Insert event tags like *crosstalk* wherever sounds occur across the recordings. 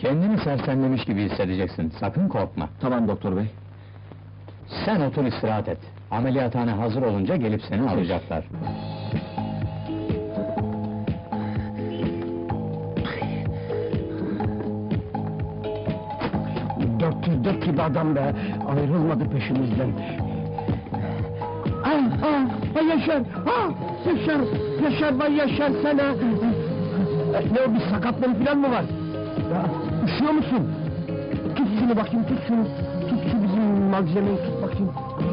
Kendini sersemlemiş gibi hissedeceksin, sakın korkma. Tamam doktor bey. Sen otur istirahat et. Ameliyathane hazır olunca gelip seni alacaklar. Dört dört gibi adam be, ayrılmadı peşimizden. Ay, ay, ay Yaşar, ha, Yaşar, Yaşar, vay Yaşar sana. Ne o, bir sakatlığın falan mı var? Ya, üşüyor musun? Tut şunu bakayım, tut şunu. Tut şu bizim malzemeyi tut bakayım.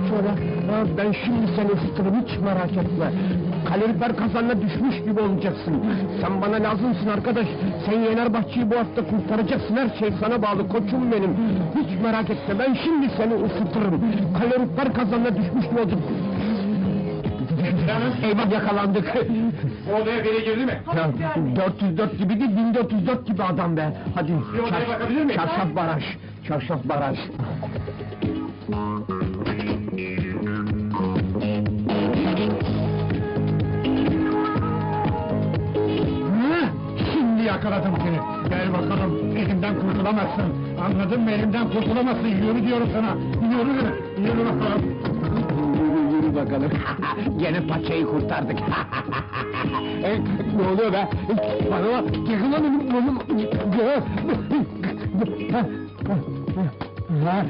Şöyle, ha, ben şimdi seni ısıtırım, hiç merak etme. Kalorifer kazanına düşmüş gibi olacaksın. Sen bana lazımsın arkadaş. Sen Yenerbahçe'yi bu hafta kurtaracaksın, her şey sana bağlı koçum benim. Hiç merak etme, ben şimdi seni ısıtırım. Kalorifer kazanına düşmüş gibi olacaksın. Eyvah yakalandık. *laughs* Odaya biri girdi mi? Ya, 404 gibi değil, 1404 gibi adam be. Hadi. Bir odaya bakabilir miyim? Çarşaf baraj. Çarşaf baraj. Hı? Şimdi yakaladım seni. Gel bakalım, elimden kurtulamazsın. Anladın mı? Elimden kurtulamazsın. Yürü diyorum sana. Yürü, yürü bakalım. Yürü, bakalım. *laughs* Gene paçayı kurtardık. *laughs* E, ne oluyor be? Bana bak, benim burnum. Ha, ha, ha.